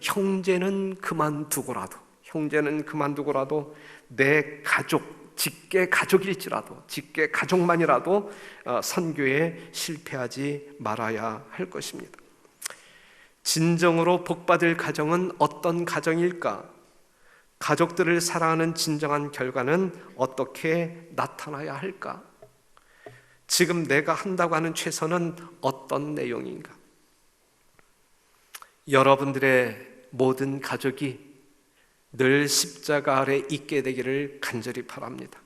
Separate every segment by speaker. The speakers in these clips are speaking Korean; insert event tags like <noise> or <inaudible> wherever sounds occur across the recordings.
Speaker 1: 형제는 그만두고라도 형제는 그만두고라도 내 가족 직계 가족일지라도 직계 가족만이라도 어, 선교에 실패하지 말아야 할 것입니다. 진정으로 복받을 가정은 어떤 가정일까? 가족들을 사랑하는 진정한 결과는 어떻게 나타나야 할까? 지금 내가 한다고 하는 최선은 어떤 내용인가? 여러분들의 모든 가족이 늘 십자가 아래 있게 되기를 간절히 바랍니다.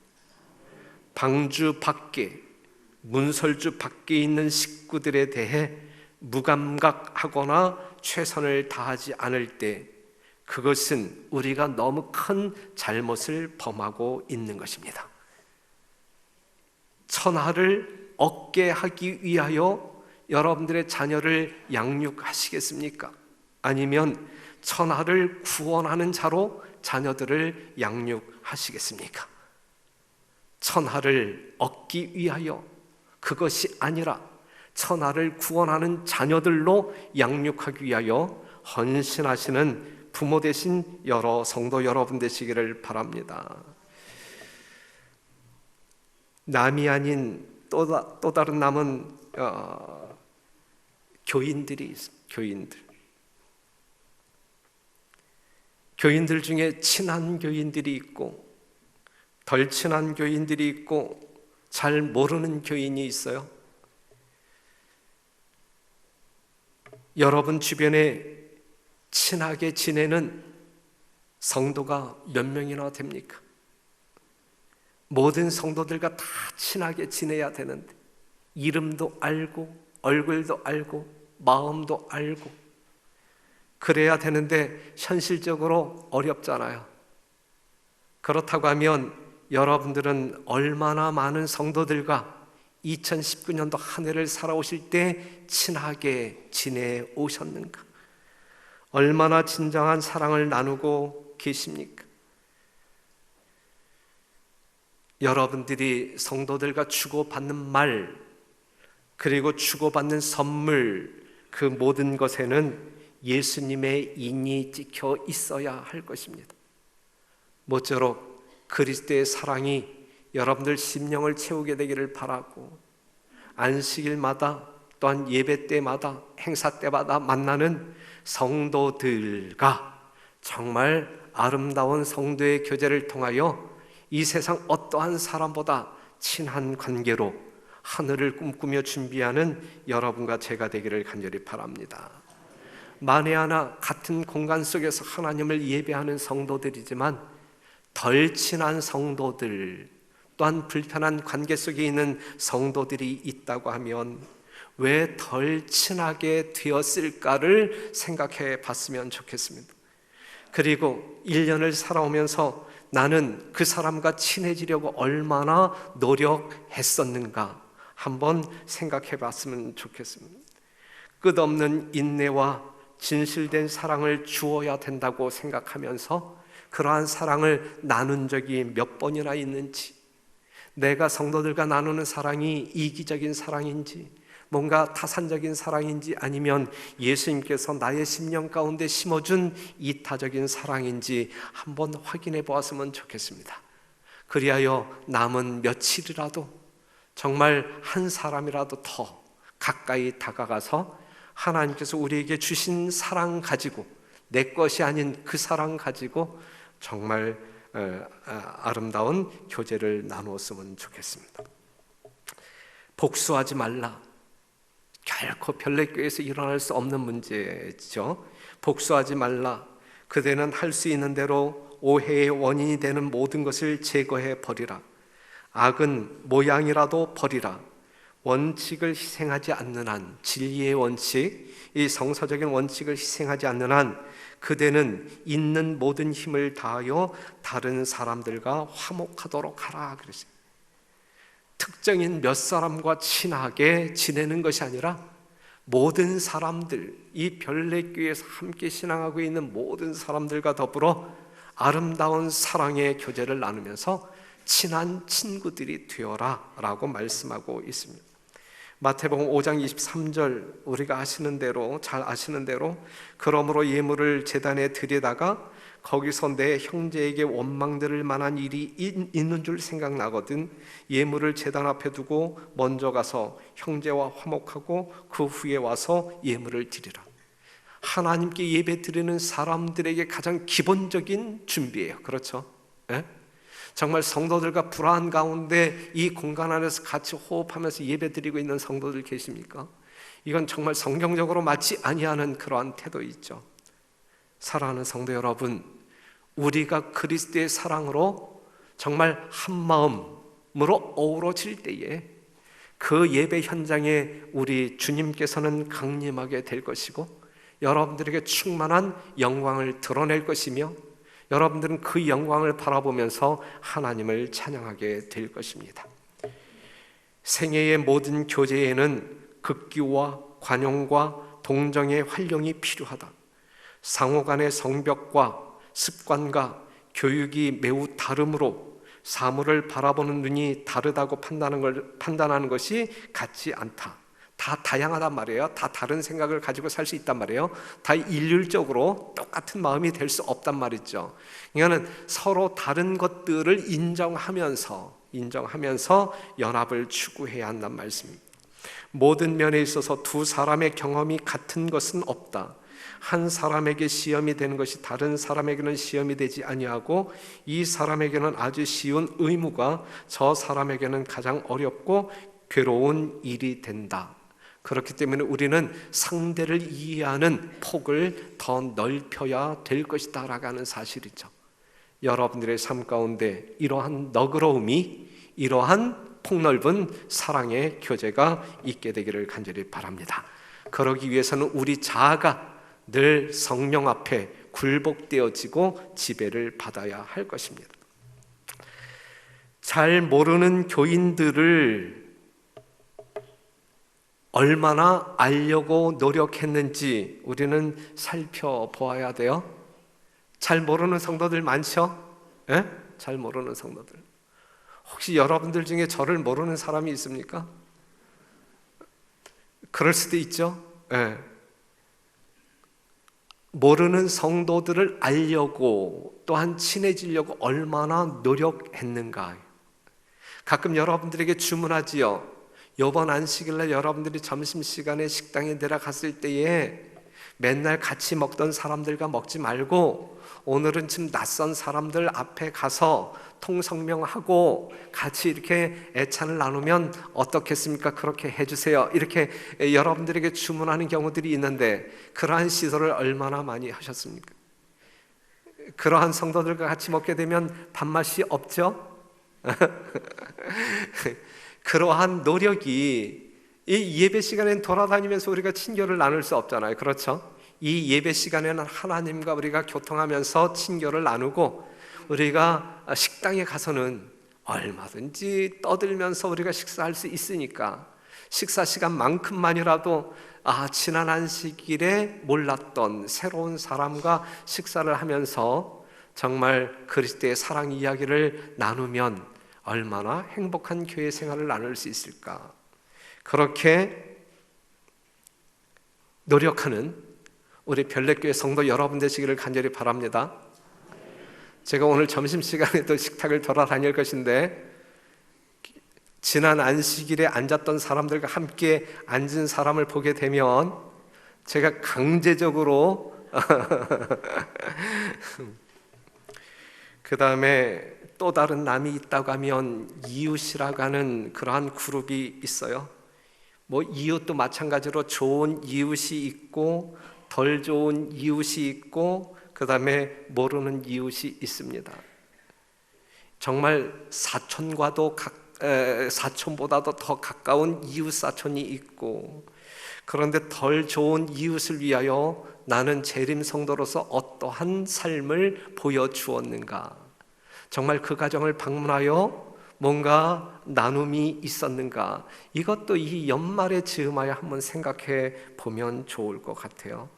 Speaker 1: 방주 밖에, 문설주 밖에 있는 식구들에 대해 무감각하거나 최선을 다하지 않을 때 그것은 우리가 너무 큰 잘못을 범하고 있는 것입니다. 천하를 얻게 하기 위하여 여러분들의 자녀를 양육하시겠습니까? 아니면 천하를 구원하는 자로 자녀들을 양육하시겠습니까? 천하를 얻기 위하여 그것이 아니라 천하를 구원하는 자녀들로 양육하기 위하여 헌신하시는 부모 되신 여러 성도 여러분 되시기를 바랍니다. 남이 아닌 또, 또 다른 남은 어, 교인들이. 교인들. 교인들 중에 친한 교인들이 있고 덜 친한 교인들이 있고 잘 모르는 교인이 있어요. 여러분 주변에 친하게 지내는 성도가 몇 명이나 됩니까? 모든 성도들과 다 친하게 지내야 되는데 이름도 알고 얼굴도 알고 마음도 알고 그래야 되는데 현실적으로 어렵잖아요. 그렇다고 하면 여러분들은 얼마나 많은 성도들과 2019년도 한 해를 살아오실 때 친하게 지내오셨는가? 얼마나 진정한 사랑을 나누고 계십니까? 여러분들이 성도들과 주고받는 말, 그리고 주고받는 선물, 그 모든 것에는 예수님의 인이 찍혀 있어야 할 것입니다. 모쪼록 그리스도의 사랑이 여러분들 심령을 채우게 되기를 바라고 안식일마다 또한 예배 때마다 행사 때마다 만나는 성도들과 정말 아름다운 성도의 교제를 통하여 이 세상 어떠한 사람보다 친한 관계로 하늘을 꿈꾸며 준비하는 여러분과 제가 되기를 간절히 바랍니다. 만에 하나 같은 공간 속에서 하나님을 예배하는 성도들이지만 덜 친한 성도들 또한 불편한 관계 속에 있는 성도들이 있다고 하면 왜 덜 친하게 되었을까를 생각해 봤으면 좋겠습니다. 그리고 1년을 살아오면서 나는 그 사람과 친해지려고 얼마나 노력했었는가 한번 생각해 봤으면 좋겠습니다. 끝없는 인내와 진실된 사랑을 주어야 된다고 생각하면서 그러한 사랑을 나눈 적이 몇 번이나 있는지, 내가 성도들과 나누는 사랑이 이기적인 사랑인지, 뭔가 타산적인 사랑인지 아니면 예수님께서 나의 심령 가운데 심어준 이타적인 사랑인지 한번 확인해 보았으면 좋겠습니다. 그리하여 남은 며칠이라도 정말 한 사람이라도 더 가까이 다가가서 하나님께서 우리에게 주신 사랑 가지고 내 것이 아닌 그 사랑 가지고 정말 어, 아, 아름다운 교제를 나누었으면 좋겠습니다. 복수하지 말라. 결코 별내교에서 일어날 수 없는 문제죠. 복수하지 말라. 그대는 할 수 있는 대로 오해의 원인이 되는 모든 것을 제거해 버리라. 악은 모양이라도 버리라. 원칙을 희생하지 않는 한 진리의 원칙, 이 성서적인 원칙을 희생하지 않는 한 그대는 있는 모든 힘을 다하여 다른 사람들과 화목하도록 하라 그랬어요. 특정인 몇 사람과 친하게 지내는 것이 아니라 모든 사람들, 이 별내교에서 함께 신앙하고 있는 모든 사람들과 더불어 아름다운 사랑의 교제를 나누면서 친한 친구들이 되어라 라고 말씀하고 있습니다. 마태복음 5장 23절 우리가 아시는 대로 잘 아시는 대로 그러므로 예물을 제단에 드리다가 거기서 내 형제에게 원망들을 만한 일이 있는 줄 생각나거든 예물을 제단 앞에 두고 먼저 가서 형제와 화목하고 그 후에 와서 예물을 드리라. 하나님께 예배 드리는 사람들에게 가장 기본적인 준비예요. 그렇죠? 예? 정말 성도들과 불안 가운데 이 공간 안에서 같이 호흡하면서 예배드리고 있는 성도들 계십니까? 이건 정말 성경적으로 맞지 아니하는 그러한 태도 있죠. 사랑하는 성도 여러분, 우리가 그리스도의 사랑으로 정말 한 마음으로 어우러질 때에 그 예배 현장에 우리 주님께서는 강림하게 될 것이고 여러분들에게 충만한 영광을 드러낼 것이며 여러분들은 그 영광을 바라보면서 하나님을 찬양하게 될 것입니다. 생애의 모든 교제에는 극기와 관용과 동정의 활용이 필요하다. 상호 간의 성벽과 습관과 교육이 매우 다르므로 사물을 바라보는 눈이 다르다고 판단하는 것이 같지 않다. 다 다양하단 말이에요. 다 다른 생각을 가지고 살 수 있단 말이에요. 다 일률적으로 똑같은 마음이 될 수 없단 말이죠. 그러니까는 서로 다른 것들을 인정하면서 인정하면서 연합을 추구해야 한단 말씀입니다. 모든 면에 있어서 두 사람의 경험이 같은 것은 없다. 한 사람에게 시험이 되는 것이 다른 사람에게는 시험이 되지 아니하고 이 사람에게는 아주 쉬운 의무가 저 사람에게는 가장 어렵고 괴로운 일이 된다. 그렇기 때문에 우리는 상대를 이해하는 폭을 더 넓혀야 될 것이다라고 하는 사실이죠. 여러분들의 삶 가운데 이러한 너그러움이 이러한 폭넓은 사랑의 교제가 있게 되기를 간절히 바랍니다. 그러기 위해서는 우리 자아가 늘 성령 앞에 굴복되어지고 지배를 받아야 할 것입니다. 잘 모르는 교인들을 얼마나 알려고 노력했는지 우리는 살펴보아야 돼요. 잘 모르는 성도들 많죠? 예? 잘 모르는 성도들. 혹시 여러분들 중에 저를 모르는 사람이 있습니까? 그럴 수도 있죠. 예. 모르는 성도들을 알려고 또한 친해지려고 얼마나 노력했는가. 가끔 여러분들에게 주문하지요. 요번 안식일 날 여러분들이 점심 시간에 식당에 내려갔을 때에 맨날 같이 먹던 사람들과 먹지 말고 오늘은 지금 낯선 사람들 앞에 가서 통성명하고 같이 이렇게 애찬을 나누면 어떻겠습니까? 그렇게 해주세요. 이렇게 여러분들에게 주문하는 경우들이 있는데 그러한 시도를 얼마나 많이 하셨습니까? 그러한 성도들과 같이 먹게 되면 밥맛이 없죠? <laughs> 그러한 노력이 이 예배 시간엔 돌아다니면서 우리가 친교를 나눌 수 없잖아요. 그렇죠? 이 예배 시간에는 하나님과 우리가 교통하면서 친교를 나누고 우리가 식당에 가서는 얼마든지 떠들면서 우리가 식사할 수 있으니까 식사 시간만큼만이라도 아 지난 안식일에 몰랐던 새로운 사람과 식사를 하면서 정말 그리스도의 사랑 이야기를 나누면 얼마나 행복한 교회 생활을 나눌 수 있을까? 그렇게 노력하는 우리 별내교회 성도 여러분 되시기를 간절히 바랍니다. 제가 오늘 점심시간에도 식탁을 돌아다닐 것인데 지난 안식일에 앉았던 사람들과 함께 앉은 사람을 보게 되면 제가 강제적으로 <laughs> 그 다음에 또 다른 남이 있다고 하면 이웃이라고 하는 그러한 그룹이 있어요. 뭐 이웃도 마찬가지로 좋은 이웃이 있고 덜 좋은 이웃이 있고 그다음에 모르는 이웃이 있습니다. 정말 사촌과도 각, 에, 사촌보다도 더 가까운 이웃 사촌이 있고 그런데 덜 좋은 이웃을 위하여 나는 재림 성도로서 어떠한 삶을 보여 주었는가? 정말 그 가정을 방문하여 뭔가 나눔이 있었는가? 이것도 이 연말에 즈음하여 한번 생각해 보면 좋을 것 같아요.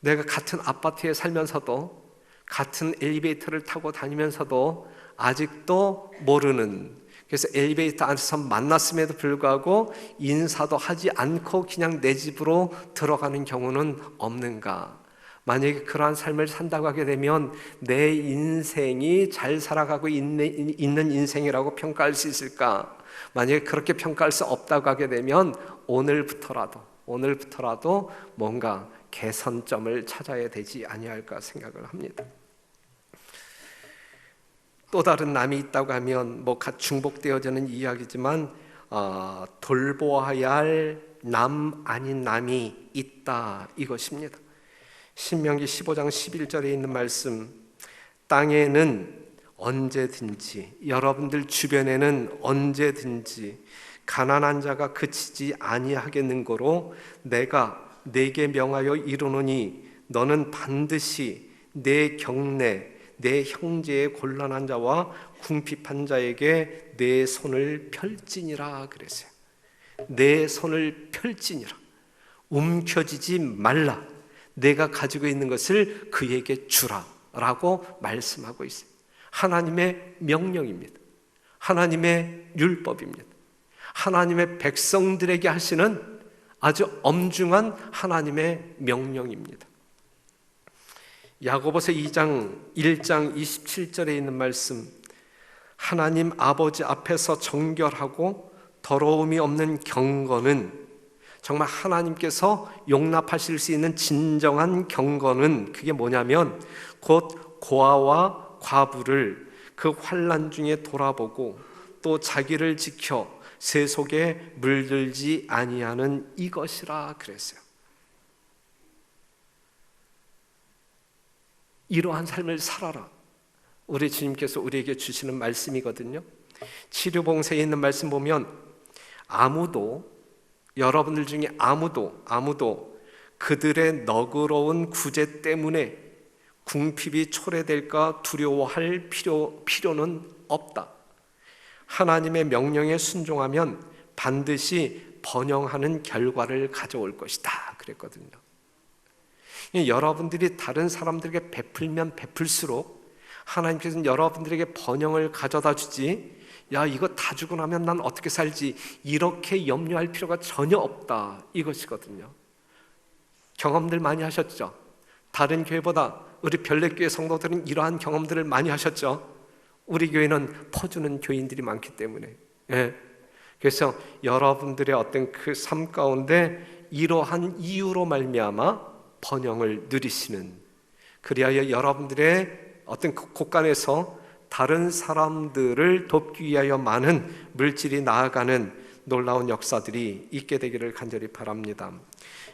Speaker 1: 내가 같은 아파트에 살면서도 같은 엘리베이터를 타고 다니면서도 아직도 모르는 그래서 엘리베이터 안에서 만났음에도 불구하고 인사도 하지 않고 그냥 내 집으로 들어가는 경우는 없는가? 만약에 그러한 삶을 산다고 하게 되면 내 인생이 잘 살아가고 있는, 있는 인생이라고 평가할 수 있을까? 만약에 그렇게 평가할 수 없다고 하게 되면 오늘부터라도 오늘부터라도 뭔가 개선점을 찾아야 되지 아니할까 생각을 합니다. 또 다른 남이 있다고 하면 뭐 중복되어지는 이야기지만 어, 돌보아야 할 남 아닌 남이 있다 이것입니다. 신명기 15장 11절에 있는 말씀 땅에는 언제든지 여러분들 주변에는 언제든지 가난한 자가 그치지 아니하겠는고로 내가 내게 명하여 이르노니 너는 반드시 내 경내 내 형제의 곤란한 자와 궁핍한 자에게 내 손을 펼지니라 그랬어요. 내 손을 펼지니라. 움켜쥐지 말라. 내가 가지고 있는 것을 그에게 주라 라고 말씀하고 있어요. 하나님의 명령입니다. 하나님의 율법입니다. 하나님의 백성들에게 하시는 아주 엄중한 하나님의 명령입니다. 야고보서 2장 1장 27절에 있는 말씀 하나님 아버지 앞에서 정결하고 더러움이 없는 경건은 정말 하나님께서 용납하실 수 있는 진정한 경건은 그게 뭐냐면 곧 고아와 과부를 그 환란 중에 돌아보고 또 자기를 지켜 새 속에 물들지 아니하는 이것이라 그랬어요. 이러한 삶을 살아라. 우리 주님께서 우리에게 주시는 말씀이거든요. 치료봉사에 있는 말씀 보면 아무도 여러분들 중에 아무도 아무도 그들의 너그러운 구제 때문에 궁핍이 초래될까 두려워할 필요 필요는 없다. 하나님의 명령에 순종하면 반드시 번영하는 결과를 가져올 것이다. 그랬거든요. 여러분들이 다른 사람들에게 베풀면 베풀수록 하나님께서는 여러분들에게 번영을 가져다 주지. 야, 이거 다 주고 나면 난 어떻게 살지? 이렇게 염려할 필요가 전혀 없다. 이것이거든요. 경험들 많이 하셨죠? 다른 교회보다 우리 별내교회 성도들은 이러한 경험들을 많이 하셨죠? 우리 교회는 퍼주는 교인들이 많기 때문에. 예. 그래서 여러분들의 어떤 그 삶 가운데 이러한 이유로 말미암아 번영을 누리시는 그리하여 여러분들의 어떤 그 곳간에서 다른 사람들을 돕기 위하여 많은 물질이 나아가는 놀라운 역사들이 있게 되기를 간절히 바랍니다.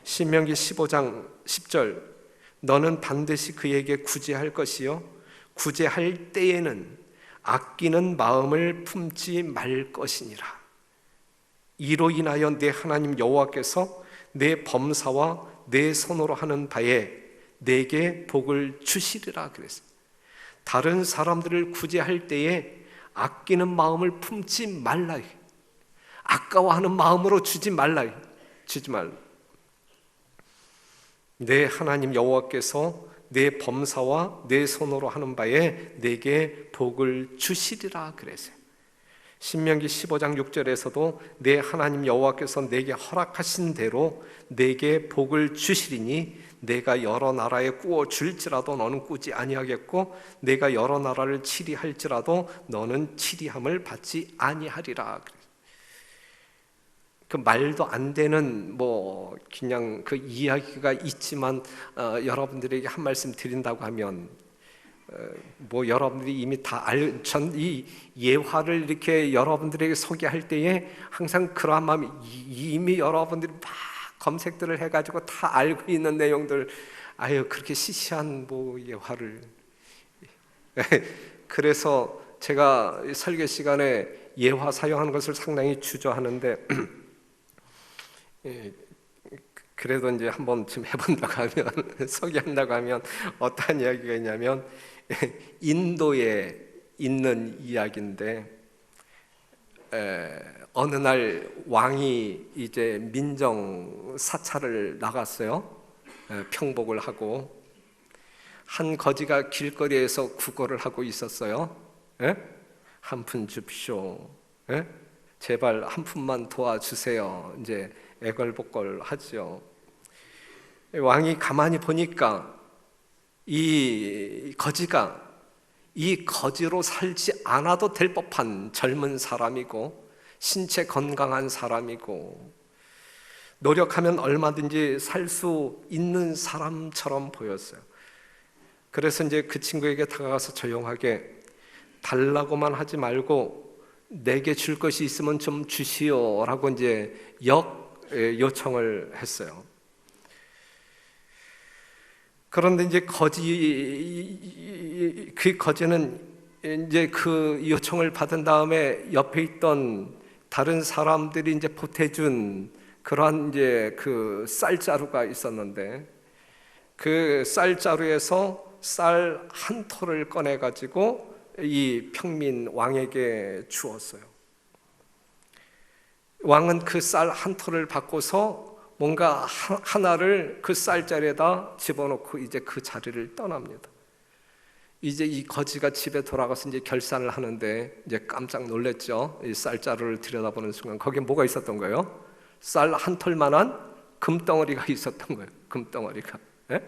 Speaker 1: 신명기 15장 10절 너는 반드시 그에게 구제할 것이요 구제할 때에는 아끼는 마음을 품지 말 것이니라. 이로 인하여 내 하나님 여호와께서 내 범사와 내 손으로 하는 바에 내게 복을 주시리라 그랬어요. 다른 사람들을 구제할 때에 아끼는 마음을 품지 말라. 아까워하는 마음으로 주지 말라. 주지 말라. 내 하나님 여호와께서 내 범사와 내 손으로 하는 바에 내게 복을 주시리라 그랬어요. 신명기 15장 6절에서도 내 하나님 여호와께서 내게 허락하신 대로 내게 복을 주시리니 내가 여러 나라에 꾸어 줄지라도 너는 꾸지 아니하겠고 내가 여러 나라를 치리할지라도 너는 치리함을 받지 아니하리라. 그 말도 안 되는 뭐 그냥 그 이야기가 있지만 어, 여러분들에게 한 말씀 드린다고 하면 어, 뭐 여러분들이 이미 다 알, 전 이 예화를 이렇게 여러분들에게 소개할 때에 항상 그러한 마음이 이미 여러분들이 막 검색들을 해가지고 다 알고 있는 내용들, 아유 그렇게 시시한 뭐 예화를. <laughs> 그래서 제가 설교 시간에 예화 사용하는 것을 상당히 주저하는데 <clears throat> 예, 그래도 이제 한번 좀 해본다고 하면 <laughs> 소개한다고 하면 어떠한 이야기가 있냐면 인도에 있는 이야기인데 에, 어느 날 왕이 이제 민정 사찰을 나갔어요. 에, 평복을 하고 한 거지가 길거리에서 구걸을 하고 있었어요. 한 푼 줍쇼. 예? 제발 한 푼만 도와주세요. 이제 애걸복걸 하죠. 왕이 가만히 보니까 이 거지가 이 거지로 살지 않아도 될 법한 젊은 사람이고 신체 건강한 사람이고 노력하면 얼마든지 살 수 있는 사람처럼 보였어요. 그래서 이제 그 친구에게 다가가서 조용하게 달라고만 하지 말고 내게 줄 것이 있으면 좀 주시오라고 이제 역 요청을 했어요. 그런데 이제 거지 그 거지는 이제 그 요청을 받은 다음에 옆에 있던 다른 사람들이 이제 보태준 그러한 이제 그 쌀자루가 있었는데 그 쌀자루에서 쌀 한 톨을 꺼내 가지고 이 평민 왕에게 주었어요. 왕은 그 쌀 한 톨을 받고서 뭔가 하나를 그 쌀자리에다 집어넣고 이제 그 자리를 떠납니다. 이제 이 거지가 집에 돌아가서 이제 결산을 하는데 이제 깜짝 놀랐죠. 이 쌀자루를 들여다보는 순간 거기에 뭐가 있었던 거예요? 쌀 한 털만한 금덩어리가 있었던 거예요. 금덩어리가. 예?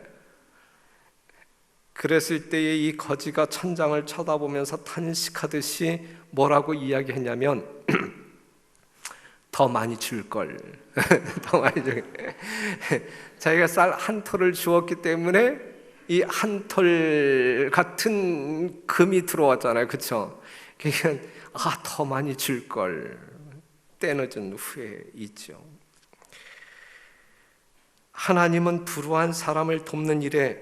Speaker 1: 그랬을 때에 이 거지가 천장을 쳐다보면서 탄식하듯이 뭐라고 이야기했냐면 <clears throat> 더 많이 줄 걸. <laughs> 더 많이 줄. <laughs> 자기가 쌀 한 톨을 주었기 때문에 이한톨 같은 금이 들어왔잖아요. 그렇죠? 그러니까 아, 더 많이 줄 걸. 때늦은 후에 있죠. 하나님은 불우한 사람을 돕는 일에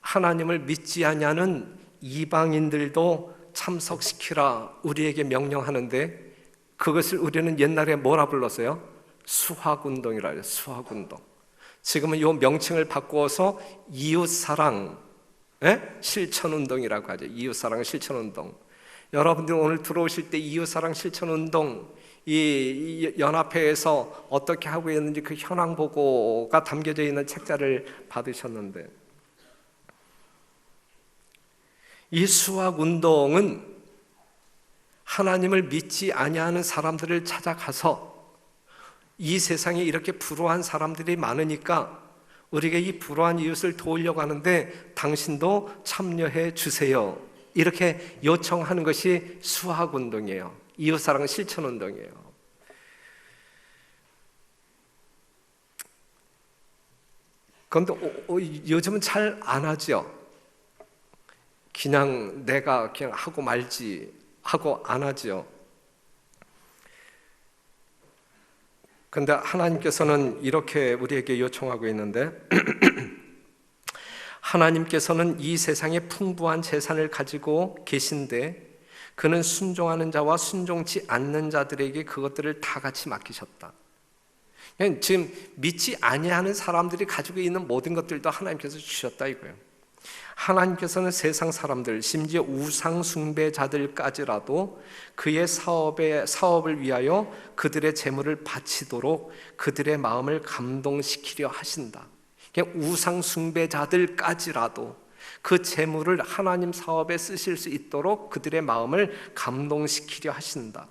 Speaker 1: 하나님을 믿지 아니하는 이방인들도 참석시키라 우리에게 명령하는데 그것을 우리는 옛날에 뭐라 불렀어요? 수학운동이라 해요. 수학운동. 지금은 이 명칭을 바꾸어서 이웃사랑 예? 실천운동이라고 하죠. 이웃사랑 실천운동. 여러분들 오늘 들어오실 때 이웃사랑 실천운동 이 연합회에서 어떻게 하고 있는지 그 현황 보고가 담겨져 있는 책자를 받으셨는데 이 수학 운동은 하나님을 믿지 아니하는 사람들을 찾아가서 이 세상에 이렇게 불우한 사람들이 많으니까 우리가 이 불우한 이웃을 도우려고 하는데 당신도 참여해 주세요. 이렇게 요청하는 것이 수학 운동이에요. 이웃 사랑 실천 운동이에요. 그런데 요즘은 잘 안 하죠. 그냥 내가 그냥 하고 말지 하고 안 하죠. 근데 하나님께서는 이렇게 우리에게 요청하고 있는데 <clears throat> 하나님께서는 이 세상에 풍부한 재산을 가지고 계신데 그는 순종하는 자와 순종치 않는 자들에게 그것들을 다 같이 맡기셨다. 지금 믿지 아니하는 사람들이 가지고 있는 모든 것들도 하나님께서 주셨다 이거예요. 하나님께서는 세상 사람들, 심지어 우상 숭배자들까지라도 그의 사업에 사업을 위하여 그들의 재물을 바치도록 그들의 마음을 감동시키려 하신다. 우상 숭배자들까지라도 그 재물을 하나님 사업에 쓰실 수 있도록 그들의 마음을 감동시키려 하신다.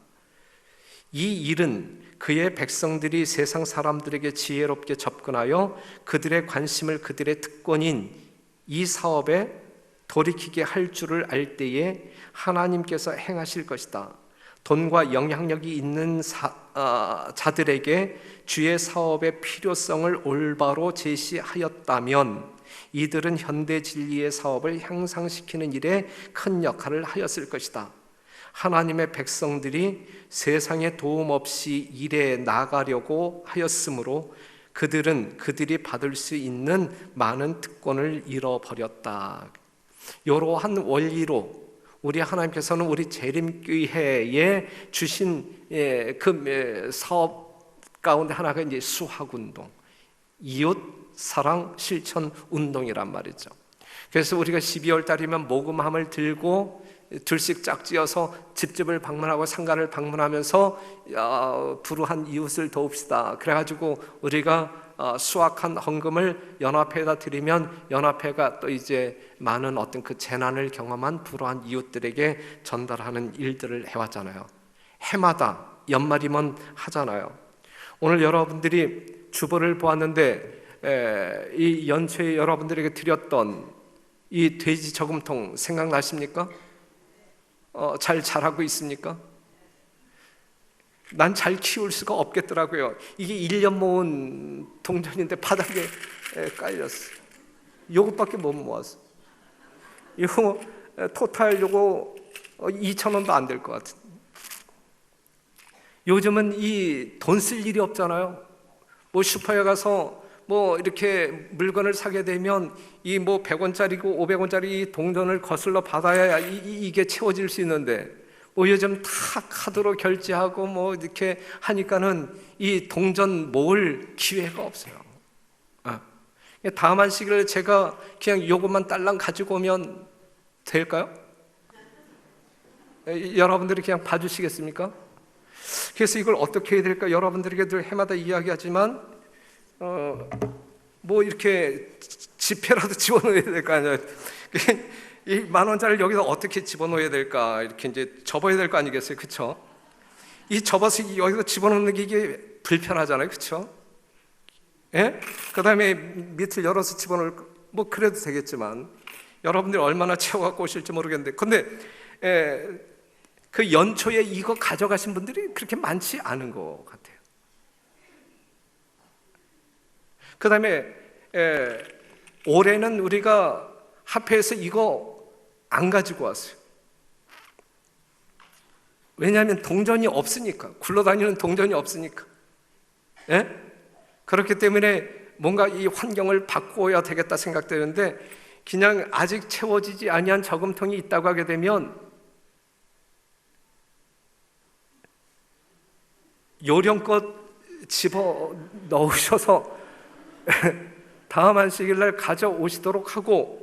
Speaker 1: 이 일은 그의 백성들이 세상 사람들에게 지혜롭게 접근하여 그들의 관심을 그들의 특권인 이 사업에 돌이키게 할 줄을 알 때에 하나님께서 행하실 것이다. 돈과 영향력이 있는 사, 어, 자들에게 주의 사업의 필요성을 올바로 제시하였다면 이들은 현대 진리의 사업을 향상시키는 일에 큰 역할을 하였을 것이다. 하나님의 백성들이 세상에 도움 없이 일에 나가려고 하였으므로 그들은 그들이 받을 수 있는 많은 특권을 잃어버렸다. 이러한 원리로 우리 하나님께서는 우리 재림교회에 주신 예, 그 사업 가운데 하나가 이제 수학운동, 이웃 사랑 실천 운동이란 말이죠. 그래서 우리가 12월 달이면 모금함을 들고 둘씩 짝지어서 집집을 방문하고 상가를 방문하면서 어, 불우한 이웃을 도웁시다. 그래가지고 우리가 어, 수확한 헌금을 연합회에다 드리면 연합회가 또 이제 많은 어떤 그 재난을 경험한 불우한 이웃들에게 전달하는 일들을 해왔잖아요. 해마다 연말이면 하잖아요. 오늘 여러분들이 주보를 보았는데 에, 이 연초에 여러분들에게 드렸던 이 돼지 저금통 생각나십니까? 어, 잘 자라고 있습니까? 난 잘 키울 수가 없겠더라고요. 이게 1년 모은 동전인데 바닥에 에, 깔렸어. 요것밖에 못 모았어. 이거 에, 토탈 요거 2천 원도 안 될 것 같은. 요즘은 이 돈 쓸 일이 없잖아요. 뭐 슈퍼에 가서 뭐 이렇게 물건을 사게 되면 이 뭐 100원짜리고 500원짜리 동전을 거슬러 받아야 이, 이- 이게 채워질 수 있는데 뭐 요즘 다 카드로 결제하고 뭐 이렇게 하니까는 이 동전 모을 기회가 없어요. 아. 다음 한 시기를 제가 그냥 요것만 딸랑 가지고 오면 될까요? 에, 여러분들이 그냥 봐주시겠습니까? 그래서 이걸 어떻게 해야 될까? 여러분들에게 늘 해마다 이야기하지만 어, 뭐 이렇게 지폐라도 집어넣어야 될거 아니에요. 이만 원짜리를 여기서 어떻게 집어넣어야 될까? 이렇게 이제 접어야 될 거 아니겠어요, 그렇죠? 이 접어서 여기서 집어넣는 게 이게 불편하잖아요, 그렇죠? 예? 그 다음에 밑을 열어서 집어넣을 거- 뭐 그래도 되겠지만 여러분들이 얼마나 채워갖고 오실지 모르겠는데, 근데 예, 그 연초에 이거 가져가신 분들이 그렇게 많지 않은 것 같아요. 그 다음에 올해는 우리가 합회에서 이거 안 가지고 왔어요. 왜냐하면 동전이 없으니까 굴러다니는 동전이 없으니까. 예? 그렇기 때문에 뭔가 이 환경을 바꾸어야 되겠다 생각되는데 그냥 아직 채워지지 아니한 저금통이 있다고 하게 되면 요령껏 집어 넣으셔서 <laughs> 다음 안식일 날 가져오시도록 하고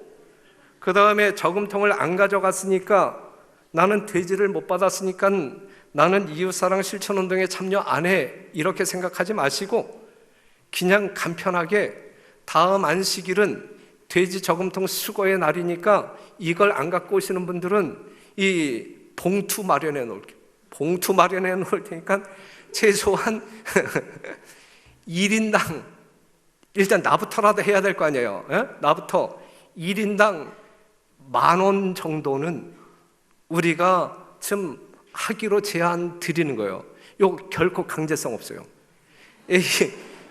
Speaker 1: 그 다음에 저금통을 안 가져갔으니까 나는 돼지를 못 받았으니까 나는 이웃사랑 실천운동에 참여 안 해 이렇게 생각하지 마시고 그냥 간편하게 다음 안식일은 돼지 저금통 수거의 날이니까 이걸 안 갖고 오시는 분들은 이 봉투 마련해 놓을게요. 봉투 마련해 놓을 테니까 최소한 <laughs> 1인당 일단 나부터라도 해야 될 거 아니에요. 예? 나부터 1인당 만 원 정도는 우리가 좀 하기로 제안 드리는 거예요. 요 결코 강제성 없어요. 이,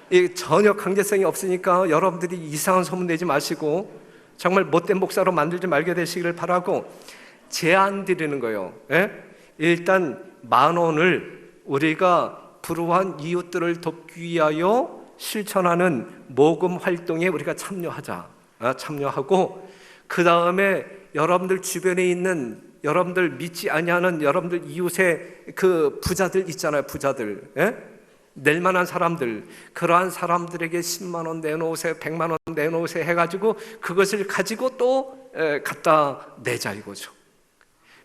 Speaker 1: 이 전혀 강제성이 없으니까 여러분들이 이상한 소문 내지 마시고 정말 못된 목사로 만들지 말게 되시기를 바라고 제안 드리는 거예요. 예? 일단 만 원을 우리가 불우한 이웃들을 돕기 위하여 실천하는 모금 활동에 우리가 참여하자. 아, 참여하고 그 다음에 여러분들 주변에 있는 여러분들 믿지 아니하는 여러분들 이웃의 그 부자들 있잖아요, 부자들. 예? 낼 만한 사람들 그러한 사람들에게 10만 원 내놓으세요, 100만 원 내놓으세요 해가지고 그것을 가지고 또 에, 갖다 내자 이거죠.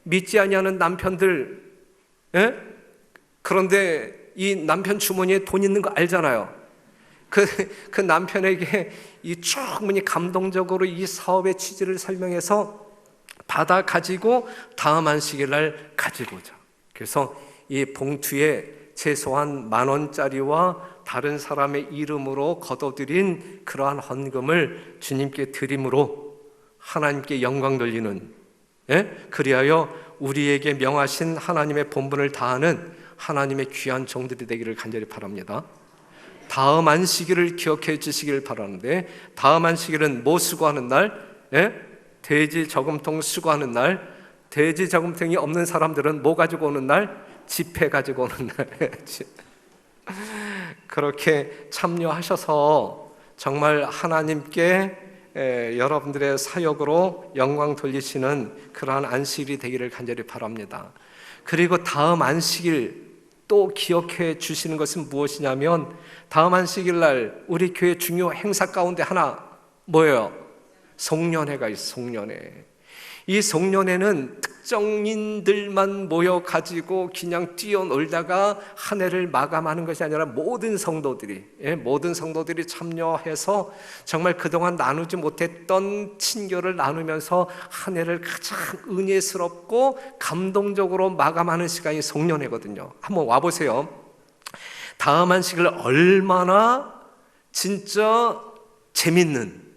Speaker 1: 믿지 아니하는 남편들, 예? 그런데 이 남편 주머니에 돈 있는 거 알잖아요. 그, 그 남편에게 이 충분히 감동적으로 이 사업의 취지를 설명해서 받아 가지고 다음 안식일 날 가지고 오자. 그래서 이 봉투에 최소한 만 원짜리와 다른 사람의 이름으로 거둬들인 그러한 헌금을 주님께 드림으로 하나님께 영광 돌리는 예? 그리하여 우리에게 명하신 하나님의 본분을 다하는 하나님의 귀한 종들이 되기를 간절히 바랍니다. 다음 안식일을 기억해 주시길 바라는데 다음 안식일은 뭐 수고하는 날? 예? 돼지 저금통 수고하는 날. 돼지 저금통이 없는 사람들은 뭐 가지고 오는 날? 지폐 가지고 오는 날. <laughs> 그렇게 참여하셔서 정말 하나님께 에, 여러분들의 사역으로 영광 돌리시는 그러한 안식일이 되기를 간절히 바랍니다. 그리고 다음 안식일 또 기억해 주시는 것은 무엇이냐면 다음 안식일 날 우리 교회 중요 행사 가운데 하나 뭐예요? 송년회가 있어 송년회. 이 송년회는 특정인들만 모여 가지고 그냥 뛰어놀다가 한 해를 마감하는 것이 아니라 모든 성도들이 예, 모든 성도들이 참여해서 정말 그동안 나누지 못했던 친교를 나누면서 한 해를 가장 은혜스럽고 감동적으로 마감하는 시간이 송년회거든요. 한번 와 보세요. 다음 한식을 얼마나 진짜 재밌는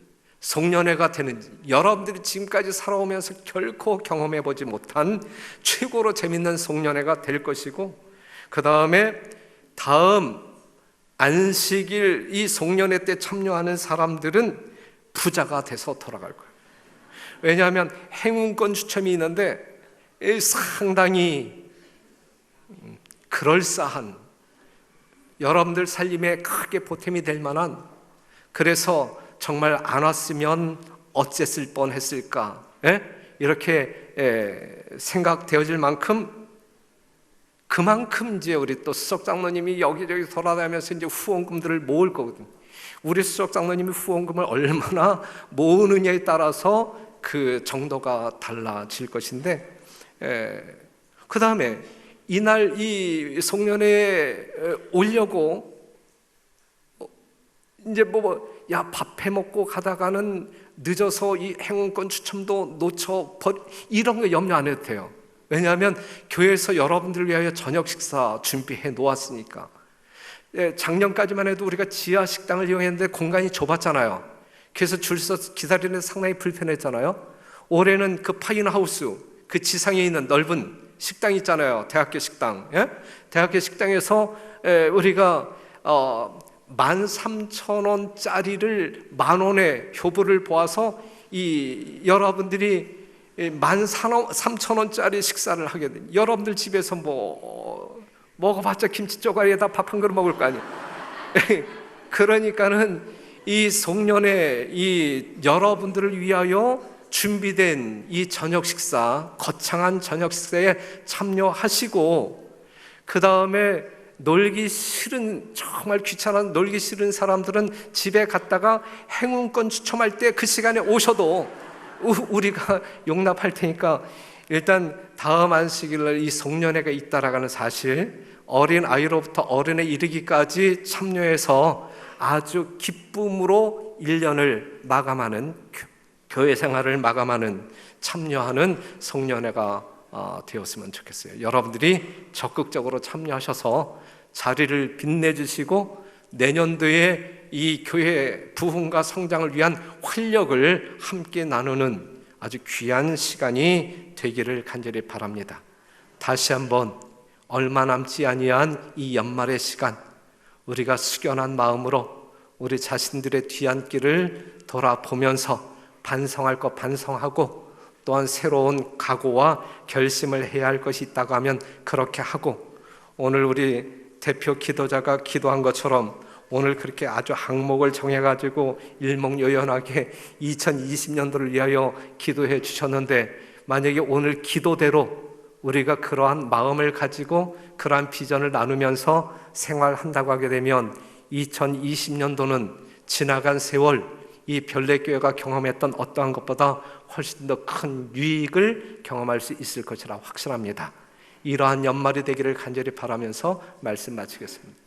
Speaker 1: 송년회가 되는지 여러분들이 지금까지 살아오면서 결코 경험해 보지 못한 최고로 재밌는 송년회가 될 것이고 그 다음에 다음 안식일 이 송년회 때 참여하는 사람들은 부자가 돼서 돌아갈 거예요. 왜냐하면 행운권 추첨이 있는데 상당히 그럴싸한 여러분들 살림에 크게 보탬이 될 만한 그래서 정말 안 왔으면 어쨌을 뻔했을까 예? 이렇게 예, 생각되어질 만큼 그만큼 이제 우리 또 수석 장로님이 여기저기 돌아다니면서 이제 후원금들을 모을 거거든. 우리 수석 장로님이 후원금을 얼마나 모으느냐에 따라서 그 정도가 달라질 것인데, 그 다음에 이날 이 송년회에 오려고 이제 뭐 야 밥 해 먹고 가다가는 늦어서 이 행운권 추첨도 놓쳐 버 이런 거 염려 안 해도 돼요. 왜냐하면 교회에서 여러분들을 위하여 저녁 식사 준비해 놓았으니까. 예, 작년까지만 해도 우리가 지하 식당을 이용했는데 공간이 좁았잖아요. 그래서 줄서 기다리는 상당히 불편했잖아요. 올해는 그 파인하우스 그 지상에 있는 넓은 식당 있잖아요. 대학교 식당. 예? 대학교 식당에서 예, 우리가 어, 만 삼천 원짜리를 만 원의 효부를 보아서 이 여러분들이 만 삼천 원짜리 식사를 하게 된 여러분들 집에서 뭐 먹어봤자 김치 쪼가리에다 밥 한 그릇 먹을 거 아니에요. <laughs> 그러니까는 이 송년회 이 여러분들을 위하여 준비된 이 저녁 식사 거창한 저녁 식사에 참여하시고 그 다음에 놀기 싫은 정말 귀찮은 놀기 싫은 사람들은 집에 갔다가 행운권 추첨할 때 그 시간에 오셔도 우리가 <laughs> 용납할 테니까 일단 다음 안식일날 이 송년회가 있다라는 사실 어린 아이로부터 어른에 이르기까지 참여해서 아주 기쁨으로 1년을 마감하는 교회 생활을 마감하는 참여하는 송년회가 어, 되었으면 좋겠어요. 여러분들이 적극적으로 참여하셔서 자리를 빛내주시고 내년도에 이 교회 부흥과 성장을 위한 활력을 함께 나누는 아주 귀한 시간이 되기를 간절히 바랍니다. 다시 한번 얼마 남지 아니한 이 연말의 시간 우리가 숙연한 마음으로 우리 자신들의 뒤안길을 돌아보면서 반성할 것 반성하고 또한 새로운 각오와 결심을 해야 할 것이 있다고 하면 그렇게 하고 오늘 우리 대표 기도자가 기도한 것처럼 오늘 그렇게 아주 항목을 정해가지고 일목요연하게 2020년도를 위하여 기도해 주셨는데 만약에 오늘 기도대로 우리가 그러한 마음을 가지고 그러한 비전을 나누면서 생활한다고 하게 되면 2020년도는 지나간 세월 이 별내교회가 경험했던 어떠한 것보다 훨씬 더 큰 유익을 경험할 수 있을 것이라 확신합니다. 이러한 연말이 되기를 간절히 바라면서 말씀 마치겠습니다.